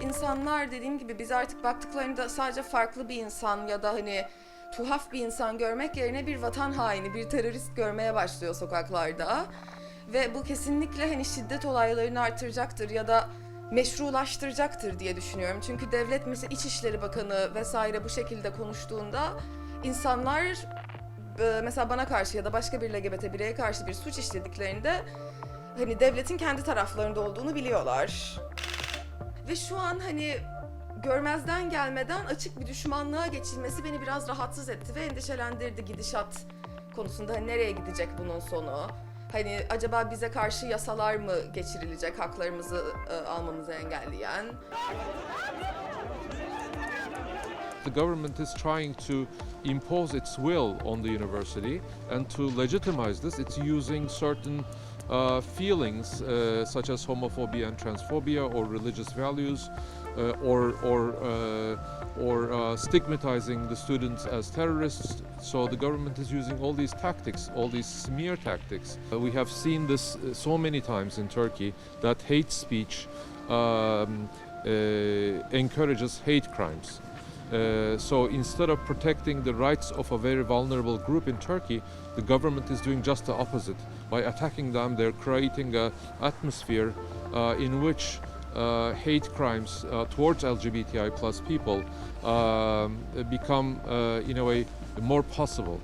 İnsanlar dediğim gibi biz artık baktıklarında sadece farklı bir insan ya da hani tuhaf bir insan görmek yerine bir vatan haini, bir terörist görmeye başlıyor sokaklarda. Ve bu kesinlikle hani şiddet olaylarını artıracaktır ya da meşrulaştıracaktır diye düşünüyorum. Çünkü devlet mesela İçişleri Bakanı vesaire bu şekilde konuştuğunda insanlar e, mesela bana karşı ya da başka bir LGBT bireye karşı bir suç işlediklerinde hani devletin kendi taraflarında olduğunu biliyorlar. Ve şu an hani görmezden gelmeden açık bir düşmanlığa geçilmesi beni biraz rahatsız etti ve endişelendirdi gidişat konusunda. Hani nereye gidecek bunun sonu? Hani acaba bize karşı yasalar mı geçirilecek haklarımızı e, almamızı engelleyen? The government is trying to impose its will on the university, and to legitimize this, it's using certain uh, feelings uh, such as homophobia and transphobia, or religious values, uh, or or uh, or uh, stigmatizing the students as terrorists. So the government is using all these tactics, all these smear tactics. Uh, we have seen this so many times in Turkey that hate speech um, encourages hate crimes. Uh, so instead of protecting the rights of a very vulnerable group in Turkey, the government is doing just the opposite. By attacking them, they're creating an atmosphere uh, in which uh, hate crimes uh, towards LGBTI plus people um, become, uh, in a way, more possible.